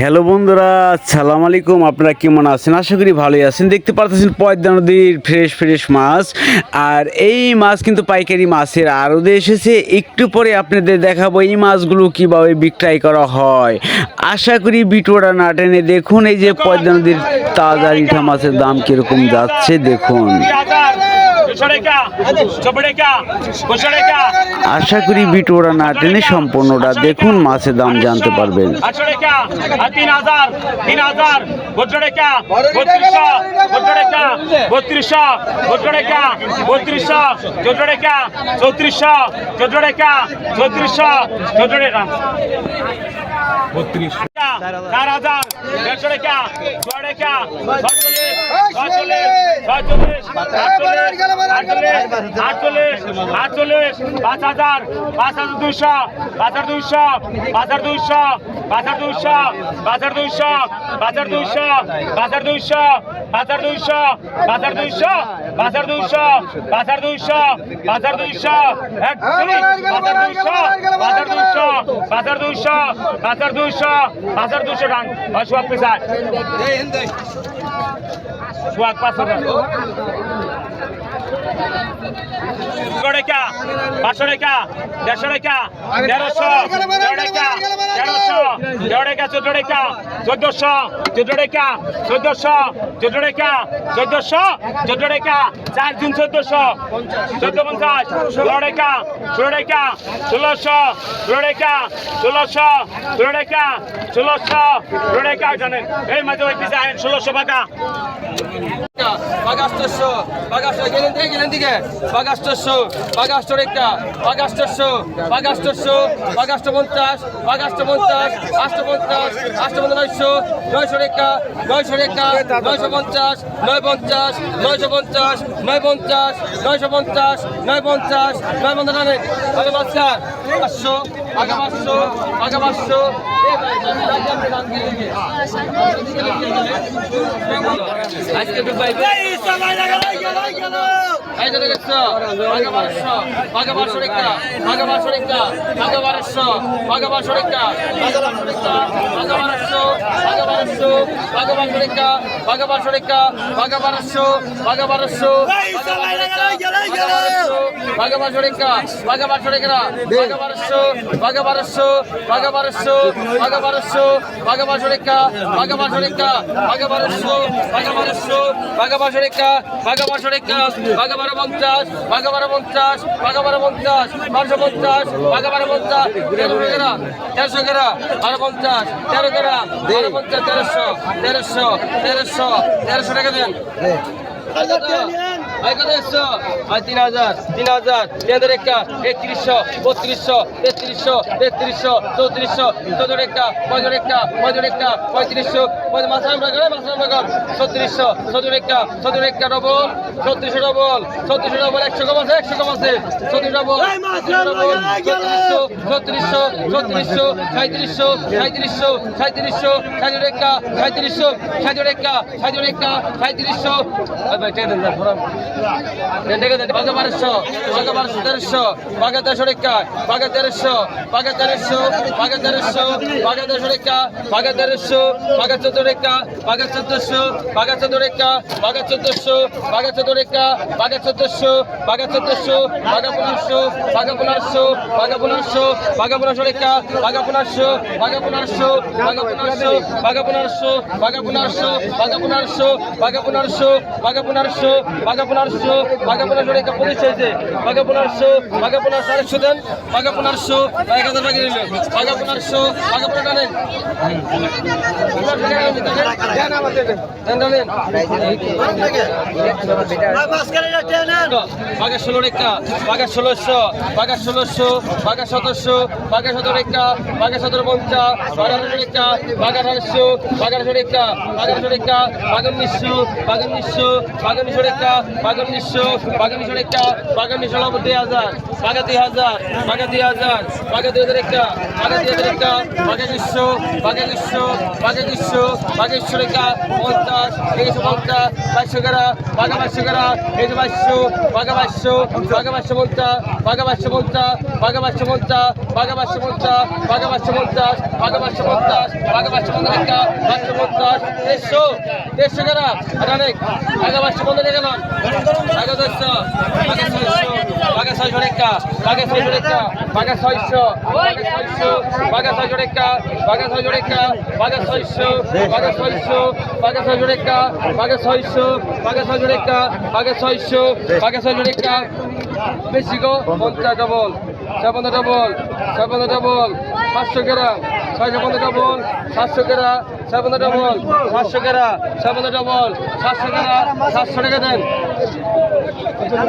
Hello বন্ধুরা, সালাম আলাইকুম। আপনারা কেমন আছেন? আশা করি ভালোই আছেন। দেখতে পারতেছেন পয়দা নদীর ফ্রেশ ফ্রেশ মাছ। আর এই মাছ কিন্তু পাইকারি মাছের আরদে এসেছে। একটু পরে আপনাদের দেখাবো এই মাছগুলো কীভাবে বিক্রয় করা হয়। আশা করি বিটোরা না টেনে দেখুন। এই যে পয়দা নদীর তাজা রিঠা মাছের দাম কীরকম যাচ্ছে, দেখুন। আশা করি ভিডিওটা না টেনে সম্পূর্ণটা দেখুন মাছের দাম জানতে পারবেন। বত্রিশশো। চার হাজার দেড়শো টাকা ছয় টাকা ছয়চল্লিশ ছয়চল্লিশ ছয়চল্লিশ আটচল্লিশ আটচল্লিশ পাঁচ হাজার পাঁচ হাজার দুইশো পাঁচ হাজার দুইশো পাঁচ হাজার দুইশো পাঁচ হাজার দুইশো পাঁচ হাজার দুইশো পাঁচ হাজার দুইশো পাঁচ হাজার দুইশো পাঁচ হাজার দুইশো পাঁচ হাজার দুইশো পাঁচ হাজার দুইশো পাঁচ হাজার দুইশো পাঁচ হাজার দুইশো একত্রিশ পাঁচ হাজার দুইশো পাঁচ হাজার দুইশো পাঁচ হাজার দুইশো হাজার দুইশো হাজার দুইশো টান সোয়াক পেশায় সোয়াগ পাঁচ পাঁচশো টাকা দেড়শো টাকা তেরোশো তেরো টাকা তেরোশো তেরো টাকা চোদ্দ টাকা চোদ্দশো চোদ্দ টাকা চোদ্দশো চোদ্দ টাকা চোদ্দশো চোদ্দ টাকা চার দিন চোদ্দশো চোদ্দ পঞ্চাশ ষোলো টাকা ষোলো টাকা ষোলোশো ষোলো টাকা ষোলোশো ষোলো টাকা ষোলোশো ষোলো টাকা এই মাঝে ওই পিছিয়ে ষোলোশো টাকা বাগাস্টশো বাগাস্ট গেলেন দিকে গেলেন দিকে বাগাস্টশো বাগাস্টর একটা বাগাস্টশো বাগাস্টশো বাগাস্ট পঞ্চাশ বাগাস্ট পঞ্চাশ আষ্ট পঞ্চাশ আষ্ট নয়শো নয়শো রেখা নয়শো রেখা নয়শো পঞ্চাশ নয় পঞ্চাশ নয়শো পঞ্চাশ নয় পঞ্চাশ নয়শো পঞ্চাশ নয় পঞ্চাশ নয় পঞ্চাশ নয় বাচ্চা পাঁচশো আজকে দুবাই সবাই লাগা লাগা লাগা আইতে দেখছ ভাগবারশো ভাগবারশো রেখা ভাগবারশো রেখা ভাগবারশো ভাগবারশো রেখা ভাগবারশো ভাগবারশো ভাগবারশো রেখা ভাগবারশো রেখা ভাগবারশো ভাগবারশো ভাগবারশো রেখা ভাগবারশো রেখা ভাগবারশো রেখা பகவரசு பகவரசு பகவரசு பகவசுரிக்கா பகவசுரிக்கா பகவரசு பகவரசு பகவசுரிக்கா பகவசுரிக்கா பகவர பஞ்சாஸ் பகவர பஞ்சாஸ் பகவர பஞ்சாஸ் பர்ஷ பஞ்சாஸ் பகவர பஞ்சாஸ் তেরো গেরা তেরোশো গেরা আরও পঞ্চাশ তেরো গেরা আরও পঞ্চাশ তেরোশো তেরোশো তেরোশো তেরোশো টাকা দেন তিন হাজার তিন হাজার তিন হাজার। একটা একত্রিশশো বত্রিশশো তেত্রিশশো তেত্রিশশো চৌত্রিশশো চৌদ্দ একটা পঁয়ত্রিশ একটা পঁয়ত্রিশ একটা পঁয়ত্রিশশো। মাসাম রাখা মাসাম রাখা ছত্রিশশো চৌদ্দ একটা চৌদ্দ একটা ডবল ছত্রিশশো ডবল ছত্রিশশো ডবল একশো কম আছে একশো কম আছে। ছত্রিশ ডবল ছত্রিশশো ছত্রিশশো ছত্রিশশো সাঁত্রিশশো সাঁত্রিশশো সাঁত্রিশশো সাঁত্রিশ একটা সাঁত্রিশশো সাঁত্রিশ একটা সাঁত্রিশ একটা সাঁত্রিশশো বাঘা বারোশো বাঘা বারোশো তেরোশো বাঘা তেরোশো রেখা বাঘা তেরোশো বাঘা তেরোশো বাঘা তেরোশো বাঘা তেরোশো রেখা বাঘা তেরোশো বাঘা চোদ্দ রেখা বাঘা চোদ্দশো বাঘা চোদ্দ রেখা বাঘা চোদ্দশো বাঘা চোদ্দ রেখা বাঘা চোদ্দশো বাঘা চোদ্দশো বাঘা পনেরোশো বাঘা পনেরোশো বাঘা পনেরোশো বাঘা পনেরোশো রেখা বাঘা পনেরোশো বাঘা পনেরোশো বাঘা পনেরোশো বাঘা পনেরোশো বাঘা পনেরোশো বাঘা পনেরোশো বাঘা পনেরোশো বাঘা পনেরোশো বাঘা পনেরোশো বাঘা पुनर्सु माघ पुनर्सोडे का पोलीस छे माघ पुनर्सु माघ पुनर्स आर सुदन माघ বাঘা ষোলো রেখা বাঘা ষোলোশো বাঘা ষোলোশো বাঘা সতেরোশো বাঘা সতেরো রেখা বাঘা সতেরো পঞ্চা, বাঘা রেখা বাঘা আঠারোশো বাঘা রেখা বাঘা রেখা বাঘা উনিশশো বাঘা উনিশশো বাঘা উনিশশো রেখা উনিশশো রেখা বাঘ উনিশশো নব্বই দুই হাজার দুই হাজার দুই হাজার বাঘা দুই হাজার রেখা বাঘা দুই হাজার রেখা বাঘা গ্রীষ্ম বাঘা গ্রীষ্ম বাঘা গ্রীষ্ম বাঘা গ্রীষ্ম রেখা পঞ্চাশ একশো পঞ্চাশ বাইশশো গেরা বাঘা বাইশশো গেরা এই যে বাইশশো বাঘা বাইশশো বাঘা বাইশশো পঞ্চাশ বাঘা বাইশশো পঞ্চাশ বাঘা বাইশশো পঞ্চাশ বাঘা বাইশশো পঞ্চাশ বাঘা বাইশশো পঞ্চাশ বেশি গো পঞ্চাশ ডবল ছয় ডবল ছয় ডবল পাঁচশো গ্রাম। ছয়শো পনেরো ডবল সাতশো কেরা ছয় পনেরো ডবল সাতশো কেরা ছয় পনেরো ডবল সাতশো কেরা সাতশো টাকা দেন।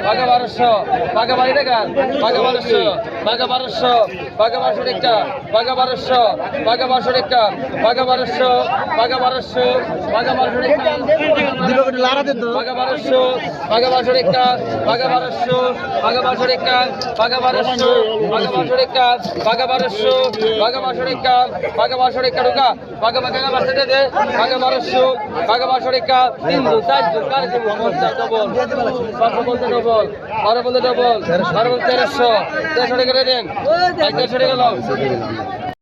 বাঘা বারোশো বাঘা বাড়ি টাকা বাঘা বারোশো বাঘা বারোশো বাঘা বারোশো টাকা বাঘা বারোশো বাঘা বারোশো টাকা বাঘা বারোশো বাঘা বারোশো বাঘা বারোশো টাকা বাঘা বারোশো বাঘা বারোশো টাকা বাঘা বারোশো বাঘা বারোশো টাকা বাঘা বারোশো বাঘা বারোশো টাকা বাঘা বারোশো বাঘা বারোশো টাকা বাঘা বারোশো টাকা ঢোকা বাঘা বাঘা বারোশো দে বাঘা বারোশো বাঘা বারোশো টাকা তিনজন চারজন চারজন পঞ্চাশ ডবল পাঁচশো বারো পঞ্চাশ ডবল বারো পঞ্চাশ তেরোশো। তেরোশো টাকা দেন। দেড়শো টাকা